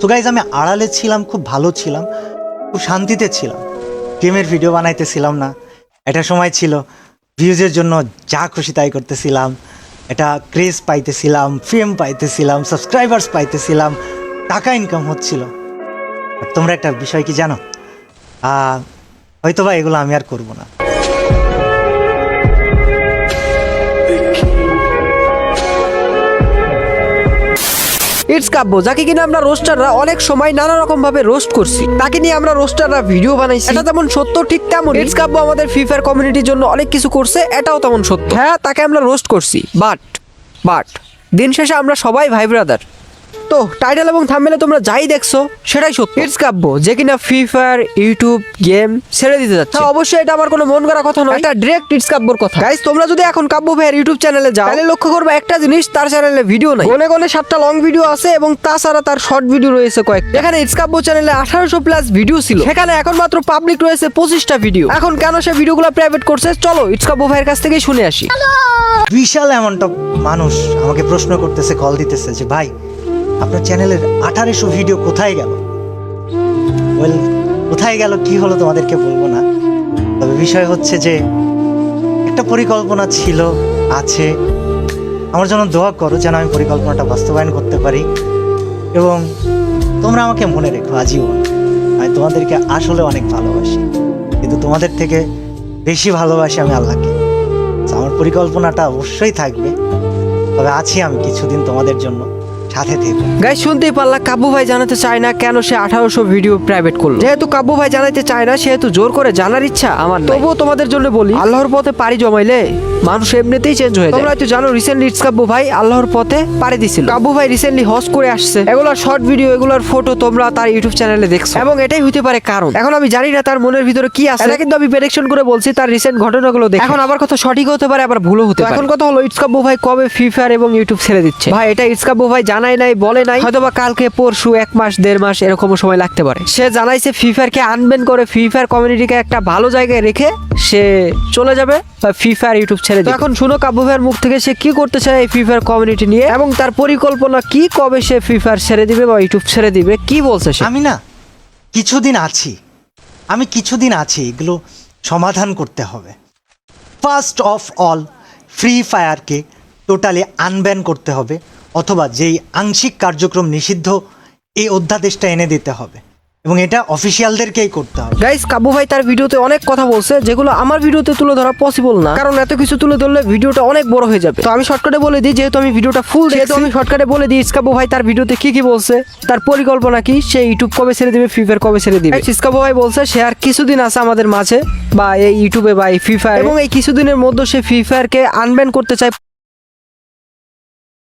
তো গাইজ আমি আড়ালে ছিলাম খুব ভালো ছিলাম খুব শান্তিতে ছিলাম। গেমের ভিডিও বানাইতেছিলাম না। একটা সময় ছিল ভিউজের জন্য যা খুশি তাই করতেছিলাম। এটা ক্রেজ পাইতেছিলাম ফেম পাইতেছিলাম সাবস্ক্রাইবার্স পাইতেছিলাম টাকা ইনকাম হচ্ছিল। তোমরা একটা বিষয় কি জানো? আহ, হয়তোবা এগুলো আমি আর করব না। ইটস কাব্য যাকে কিনা আমরা রোস্টাররা অনেক সময় নানা রকম ভাবে রোস্ট করছি। তাকে নিয়ে আমরা রোস্টাররা ভিডিও বানাইছি। এটা তেমন সত্য ঠিক তেমন ইটস কাব্য আমাদের ফ্রি ফায়ার কমিউনিটির জন্য অনেক কিছু করছে এটাও তেমন সত্য। হ্যাঁ তাকে আমরা রোস্ট করছি। বাট বাট দিন শেষে আমরা সবাই ভাই ব্রাদার তো টাইটেল এবং থাম্বনেলে তোমরা যাই দেখছ সেটাই সত্য। ইটস কাব্য যে কিনা ফ্রি ফায়ার ইউটিউব গেম ছেড়ে দিতে যাচ্ছে। হ্যাঁ, অবশ্যই এটা আমার কোনো মন করা কথা নয়। এটা ডিরেক্ট ইটস কাব্যর কথা। গাইস তোমরা যদি এখন কাব্য ভাইয়ের ইউটিউব চ্যানেলে যাও তাহলে লক্ষ্য করবে একটা জিনিস তার চ্যানেলে ভিডিও নাই। গনে গনে সাতটা লং ভিডিও আছে এবং তাছাড়া তার শর্ট ভিডিও রয়েছে কয়েক এখানে ইটস কাব্য চ্যানেলে আঠারোশো প্লাস ভিডিও ছিল। সেখানে এখন মাত্র পাবলিক রয়েছে পঁচিশটা ভিডিও এখন কেন সে ভিডিওগুলো প্রাইভেট করছে? চলো ইটস কাব্য ভাইয়ের কাছ থেকেই শুনে আসি। বিশাল অ্যামাউন্ট অফ মানুষ আমাকে প্রশ্ন করতেছে কল দিতেছে যে ভাই আপনার চ্যানেলের আঠারোশো ভিডিও কোথায় গেল? ওয়েল কোথায় গেল কি হলো তোমাদেরকে বলব না। তবে বিষয় হচ্ছে যে, একটা পরিকল্পনা ছিল, আছে। আমার জন্য দোয়া করো যেন আমি পরিকল্পনাটা বাস্তবায়ন করতে পারি। এবং তোমরা আমাকে মনে রেখো, আজীবন। আমি তোমাদেরকে আসলে অনেক ভালোবাসি। কিন্তু তোমাদের থেকে বেশি ভালোবাসি আমি আল্লাহকে। আমার পরিকল্পনাটা অবশ্যই থাকবে। তবে আছি আমি কিছুদিন তোমাদের জন্য। সাথে থেকো। গাই শুনতেই পারলা কাব্য ভাই জানাতে চায় না কেন সে আঠারোশো ভিডিও প্রাইভেট করল। যেহেতু কাব্য ভাই জানাতে চায় না, সেহেতু জোর করে জানার ইচ্ছা আমার তবুও তোমাদের জন্য বলি, আল্লাহর পথে পাড়ি জমাইলে মানুষ এমনিতেই চেঞ্জ হয়ে যায়। তোমরা হয়তো জানো রিসেন্টলি ইটস কাব্য ভাই আল্লাহর পথে পাড়ি দিছিল। কাব্য ভাই রিসেন্টলি হজ করে আসছে। এগুলোর শর্ট ভিডিও এগুলোর ফটো তোমরা তার ইউটিউব চ্যানেলে দেখছ। এবং এটাই হতে পারে কারণ। এখন আমি জানি না তার মনের ভিতরে কি আছে। এটা কিন্তু আমি প্রেডিকশন করে বলছি তার রিসেন্ট ঘটনাগুলো দেখে। এখন আবার কথা সঠিক হতে পারে আবার ভুলও হতে পারে। এখন কথা হলো ইটস কাব্য ভাই কবে ফ্রি ফায়ার এবং ইউটিউব ছেড়ে দিচ্ছে? ভাই এটা ইটস ভাই জানাই নাই বলে নাই। হয়তো বা কালকে পরশু এক মাস দেড় মাস এরকম সময় লাগতে পারে। সে জানাইছে ফ্রি ফায়ারকে আনবেন করে ফ্রি ফায়ার কমিউনিটিকে একটা ভালো জায়গায় রেখে সে চলে যাবে। বা ফ্রি ফায়ার ইউটিউব ছেড়ে দিবে এখন শুনো কাব্য ভাইয়ের মুখ থেকে সে কি করতে চায় এই ফ্রি ফায়ার কমিউনিটি নিয়ে এবং তার পরিকল্পনা কি? কবে সে ফ্রি ফায়ার ছেড়ে দিবে বা ইউটিউব ছেড়ে দিবে? কি বলছে সে? আমি না কিছুদিন আছি। আমি কিছুদিন আছি এগুলো সমাধান করতে হবে। ফার্স্ট অফ অল ফ্রি ফায়ারকে টোটালি আনব্যান করতে হবে অথবা যেই আংশিক কার্যক্রম নিষিদ্ধ এই অধ্যাদেশটা এনে দিতে হবে। এবং এটা অফিসিয়ালদেরকেই করতে হবে। গাইস কাবু ভাই তার ভিডিওতে অনেক কথা বলছে যেগুলো আমার ভিডিওতে তুলে ধরা পসিবল না। কারণ এত কিছু তুলে ধরলে ভিডিওটা অনেক বড় হয়ে যাবে। তো আমি শর্টকাটে বলে দিই যেহেতু আমি ভিডিওটা ফুল যেহেতু আমি শর্টকাটে বলে দিই ইসকাবু ভাই তার ভিডিওতে কি কি বলছে তার পরিকল্পনা কি সে ইউটিউব কবে ছেড়ে দিবে ফ্রি ফায়ার কবে ছেড়ে দিবে? ইসকাবু ভাই বলছে সে আর কিছুদিন আছে আমাদের মাঝে বা এই ইউটিউবে বা এই ফ্রি ফায়ার এবং এই কিছুদিনের মধ্যে সে ফ্রি ফায়ারকে আনব্যান করতে চায়।